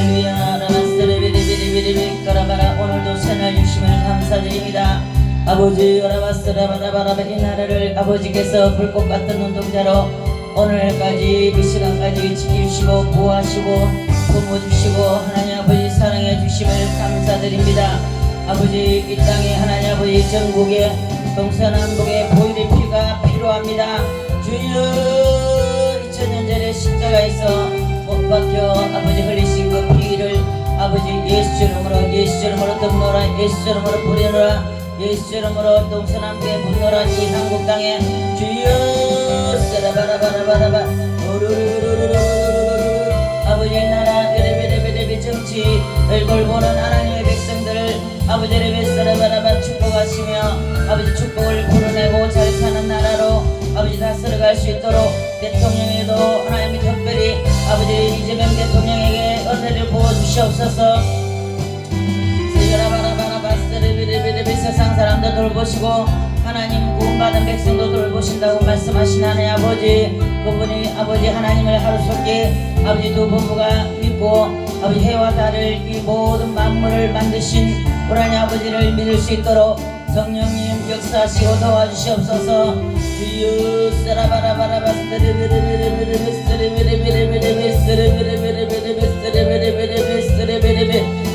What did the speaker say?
할렐루야 라마스레비리비리비리비 까라바라 오늘도 새날 육심을 감사드립니다. 아버지 라마스라바라바라바 이 나라를 아버지께서 불꽃 같은 운동자로 오늘까지 이 시간까지 지키시고 보호하시고 도모주시고 하나님 아버지 사랑해 주심을 감사드립니다. 아버지 이 땅에 하나님 아버지 전국에 동서남북에 보일의 피가 필요합니다. 주여 2000년 전에 십자가에서 못 박혀 아버지 흘리시고 부르노라 예수 이름으로 부르노라. 예수 이름으로 동서남북에 부르노라. 이 한국 땅에 주여 사라바라바라바라바. 오르르르르르 아버지의 나라 베레베레베레베 정치 얼굴 보는 하나님의 백성들을 아버지를 베사라바라바 축복하시며 아버지 축복을 불어내고 잘 사는 나라로 아버지 다스려갈 수 있도록 대통령에도 하나님이 특별히 아버지 이재명 대통령에게 은혜를 부어주시옵소서 세상 사람도 돌보시고 하나님 구원받은 백성도 돌보신다고 말씀하신 하나님 아버지 그분이 아버지 하나님을 하루속에 아버지 두 부부가 믿고 아버지 해와 달을 이 모든 만물을 만드신 불안의 아버지를 믿을 수 있도록 성령님 역사하시고 도와주시옵소서. 주여 세라바라바라바 스르베르베르베르베 스르베르베르베르베 스르베르베르베르베 스르베르베르베르베